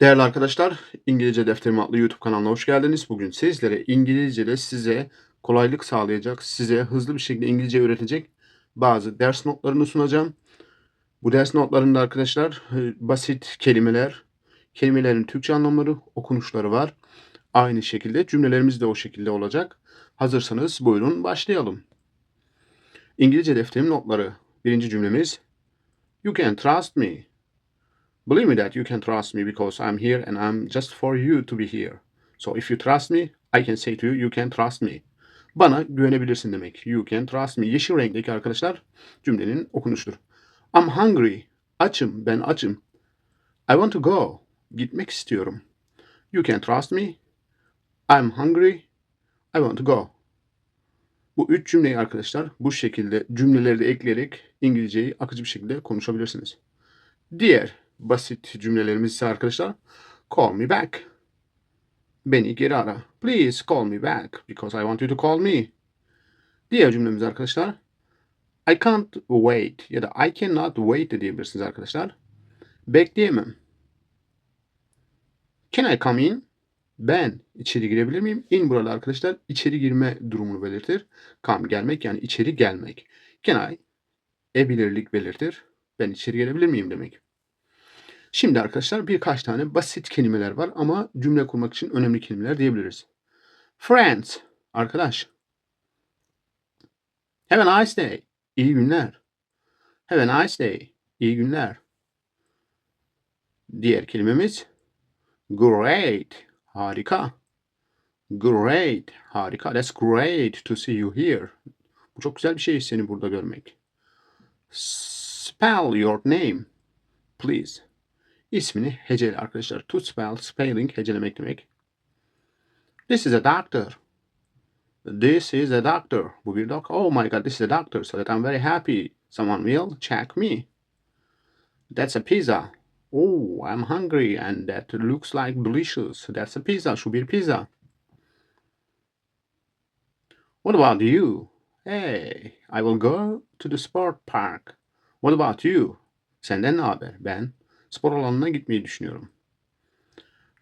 Değerli arkadaşlar, İngilizce Defterim adlı YouTube kanalına hoş geldiniz. Bugün sizlere İngilizce'de size kolaylık sağlayacak, size hızlı bir şekilde İngilizce öğretecek bazı ders notlarını sunacağım. Bu ders notlarında arkadaşlar e, basit kelimeler, kelimelerin Türkçe anlamları, okunuşları var. Aynı şekilde cümlelerimiz de o şekilde olacak. Hazırsanız buyurun başlayalım. İngilizce Defterim notları. Birinci cümlemiz You can trust me. Believe me that you can trust me because I'm here and I'm just for you to be here. So if you trust me, I can say to you, you can trust me. Bana güvenebilirsin demek. You can trust me. Yeşil renkteki arkadaşlar cümlenin okunuşudur. I'm hungry. Açım. Ben açım. I want to go. Gitmek istiyorum. You can trust me. I'm hungry. I want to go. Bu üç cümleyi arkadaşlar bu şekilde cümleleri de ekleyerek İngilizceyi akıcı bir şekilde konuşabilirsiniz. Diğer basit cümlelerimiz ise arkadaşlar call me back. Beni geri ara. Please call me back because I want you to call me. Diğer cümlemiz arkadaşlar I can't wait ya da I cannot wait de diyebilirsiniz arkadaşlar. Bekleyemem. Can I come in? Ben içeri girebilir miyim? In burada arkadaşlar içeri girme durumunu belirtir. Come gelmek yani içeri gelmek. Can I? E belirlik belirtir. Ben içeri gelebilir miyim demek. Şimdi arkadaşlar birkaç tane basit kelimeler var ama cümle kurmak için önemli kelimeler diyebiliriz. Friends, arkadaş. Have a nice day, iyi günler. Have a nice day, iyi günler. Diğer kelimemiz great, harika. Great, harika. That's great to see you here. Bu çok güzel bir şey seni burada görmek. Spell your name, please. İsmini hecele arkadaşlar. To spell, spelling hecelemek demek. This is a doctor. This is a doctor. Bu bir doktor. Oh my god, this is a doctor. So that I'm very happy. Someone will check me. That's a pizza. Oh, I'm hungry and that looks like delicious. That's a pizza. Şu bir pizza. What about you? Hey, I will go to the sport park. What about you? Senden ne haber? Ben spor alanına gitmeyi düşünüyorum.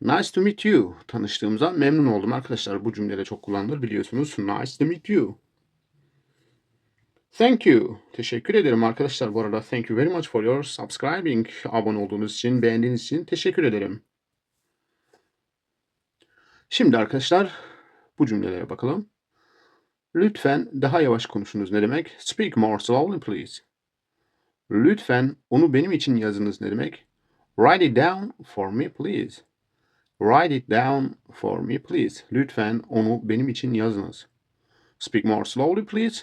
Nice to meet you. Tanıştığımıza memnun oldum arkadaşlar. Bu cümlede çok kullanılır biliyorsunuz. Nice to meet you. Thank you. Teşekkür ederim arkadaşlar. Bu arada thank you very much for your subscribing. Abone olduğunuz için, beğendiğiniz için teşekkür ederim. Şimdi arkadaşlar bu cümlelere bakalım. Lütfen daha yavaş konuşunuz ne demek? Speak more slowly please. Lütfen onu benim için yazınız ne demek? Write it down for me please. Write it down for me please. Lütfen onu benim için yazınız. Speak more slowly please.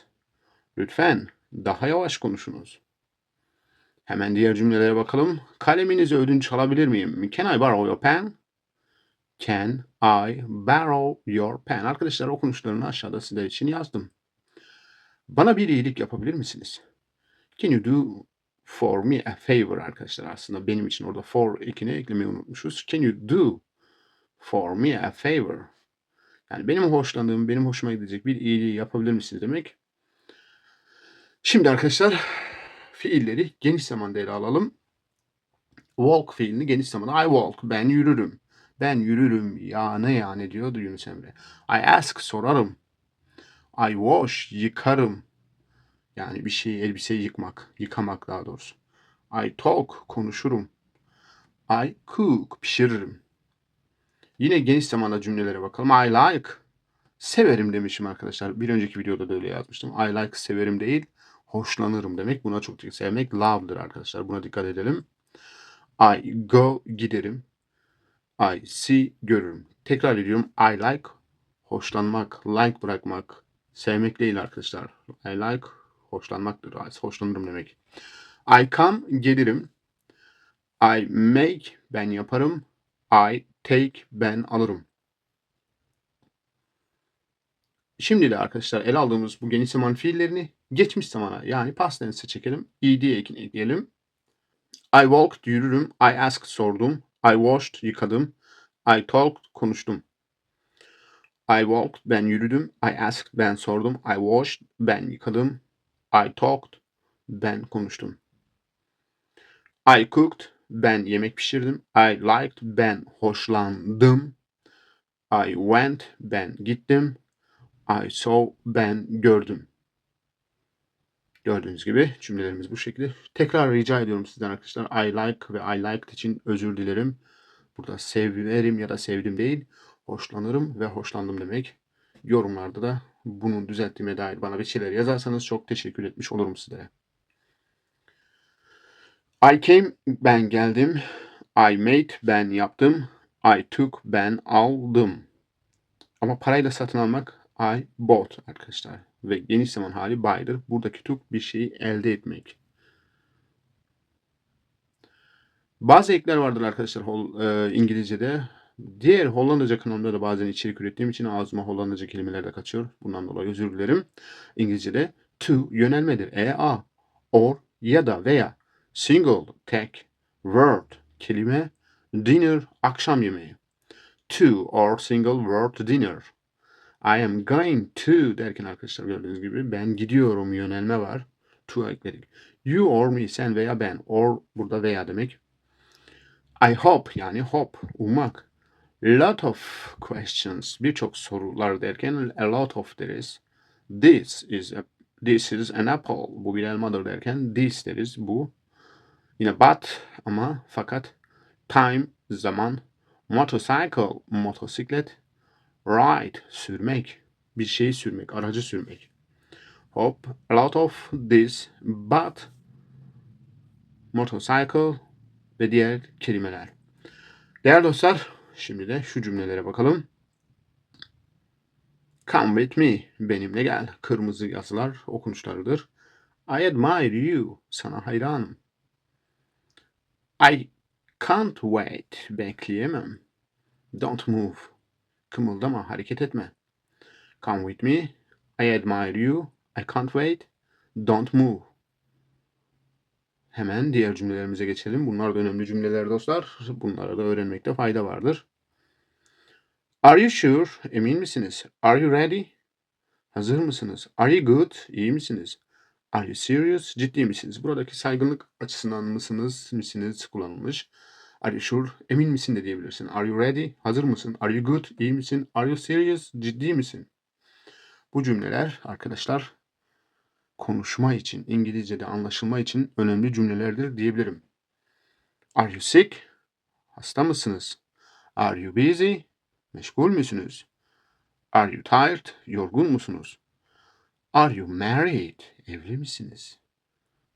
Lütfen daha yavaş konuşunuz. Hemen diğer cümlelere bakalım. Kaleminizi ödünç alabilir miyim? Can I borrow your pen? Can I borrow your pen? Arkadaşlar okunuşlarını aşağıda sizler için yazdım. Bana bir iyilik yapabilir misiniz? Can you do for me a favor arkadaşlar aslında benim için orada for ekini eklemeyi unutmuşuz. Can you do for me a favor? Yani benim hoşlandığım, benim hoşuma gidecek bir iyiliği yapabilir misiniz demek. Şimdi arkadaşlar fiilleri geniş zamanda ele alalım. Walk fiilini geniş zamanda. I walk, ben yürürüm. Ben yürürüm. Ya ne ya ne diyordu Yunus Emre. I ask, sorarım. I wash, yıkarım. Yani bir şeyi, elbiseyi yıkmak, yıkamak daha doğrusu. I talk, konuşurum. I cook, pişiririm. Yine geniş zamanda cümlelere bakalım. I like, severim demişim arkadaşlar. Bir önceki videoda da öyle yazmıştım. I like, severim değil, hoşlanırım demek. Buna çok dikkat sevmek love'dır arkadaşlar. Buna dikkat edelim. I go, giderim. I see, görürüm. Tekrar ediyorum. I like, hoşlanmak, like bırakmak, sevmek değil arkadaşlar. I like, hoşlanmaktır. Hoşlanırım demek. I come, gelirim. I make, ben yaparım. I take, ben alırım. Şimdi de arkadaşlar ele aldığımız bu geniş zaman fiillerini geçmiş zamana yani past tense'e çekelim. ed ekini ekleyelim. I walked, yürürüm. I asked, sordum. I washed, yıkadım. I talked, konuştum. I walked, ben yürüdüm. I asked, ben sordum. I washed, ben yıkadım. I talked, ben konuştum. I cooked, ben yemek pişirdim. I liked ben hoşlandım. I went ben gittim. I saw ben gördüm. Gördüğünüz gibi cümlelerimiz bu şekilde. Tekrar rica ediyorum sizden arkadaşlar. I like ve I liked için özür dilerim. Burada severim ya da sevdim değil. Hoşlanırım ve hoşlandım demek. Yorumlarda da bunu düzelttiğime dair bana bir şeyler yazarsanız çok teşekkür etmiş olurum sizlere. I came ben geldim. I made ben yaptım. I took ben aldım. Ama parayla satın almak I bought arkadaşlar. Ve geniş zaman hali buy'dır. Buradaki took bir şeyi elde etmek. Bazı ekler vardır arkadaşlar e, İngilizce'de. Diğer Hollandaca kanalımda da bazen içerik ürettiğim için ağzıma Hollandaca kelimeler de kaçıyor. Bundan dolayı özür dilerim. İngilizce'de to yönelmedir. E, a, or ya da veya single, tek, word, kelime, dinner, akşam yemeği. To or single word dinner. I am going to derken arkadaşlar gördüğünüz gibi ben gidiyorum yönelme var. To ekledik. You or me sen veya ben. Or burada veya demek. I hope yani hope ummak. Lot of questions birçok sorular derken a lot of deriz. This is a, this is an apple. Bu bir elmadır derken this deriz bu. Yine but ama fakat time zaman motorcycle motosiklet ride sürmek bir şeyi sürmek aracı sürmek. Hope a lot of this but motorcycle ve diğer kelimeler. Değerli dostlar, şimdi de şu cümlelere bakalım. Come with me, benimle gel. Kırmızı yazılar okunuşlarıdır. I admire you, sana hayranım. I can't wait, bekleyemem. Don't move, kımıldama, hareket etme. Come with me, I admire you, I can't wait, don't move. Hemen diğer cümlelerimize geçelim. Bunlar da önemli cümleler dostlar. Bunları da öğrenmekte fayda vardır. Are you sure? Emin misiniz? Are you ready? Hazır mısınız? Are you good? İyi misiniz? Are you serious? Ciddi misiniz? Buradaki saygınlık açısından mısınız, misiniz kullanılmış. Are you sure? Emin misin de diyebilirsin. Are you ready? Hazır mısın? Are you good? İyi misin? Are you serious? Ciddi misin? Bu cümleler arkadaşlar konuşma için, İngilizce'de anlaşılma için önemli cümlelerdir diyebilirim. Are you sick? Hasta mısınız? Are you busy? Meşgul müsünüz? Are you tired? Yorgun musunuz? Are you married? Evli misiniz?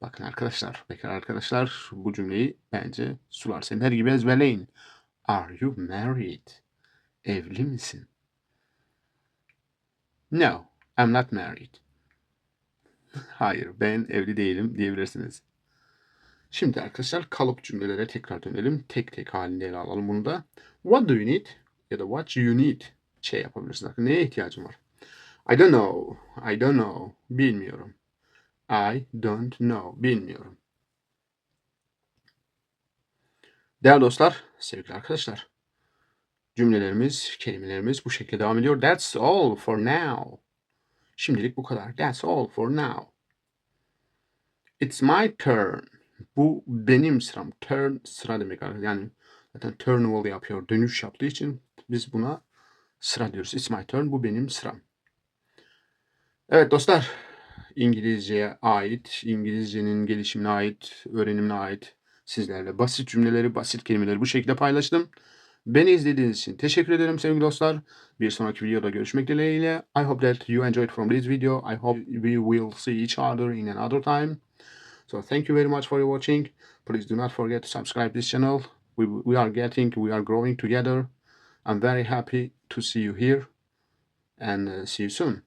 Bakın arkadaşlar, bekar arkadaşlar bu cümleyi bence sular sener gibi ezberleyin. Are you married? Evli misin? No, I'm not married. Hayır, ben evli değilim diyebilirsiniz. Şimdi arkadaşlar kalıp cümlelere tekrar dönelim. Tek tek halinde ele alalım bunu da. What do you need? Ya da what you need? Şey yapabilirsiniz. Neye ihtiyacım var? I don't know. I don't know. Bilmiyorum. I don't know. Bilmiyorum. Değerli dostlar, sevgili arkadaşlar. Cümlelerimiz, kelimelerimiz bu şekilde devam ediyor. That's all for now. Şimdilik bu kadar. That's all for now. It's my turn. Bu benim sıram. Turn sıra demek. Yani zaten turnover yapıyor. Dönüş yaptığı için biz buna sıra diyoruz. It's my turn. Bu benim sıram. Evet dostlar. İngilizceye ait, İngilizcenin gelişimine ait, öğrenimine ait sizlerle basit cümleleri, basit kelimeleri bu şekilde paylaştım. Beni izlediğiniz için teşekkür ederim sevgili dostlar. Bir sonraki videoda görüşmek dileğiyle. I hope that you enjoyed from this video. I hope we will see each other in another time. So thank you very much for watching. Please do not forget to subscribe this channel. We, we are getting, we are growing together. I'm very happy to see you here and uh, see you soon.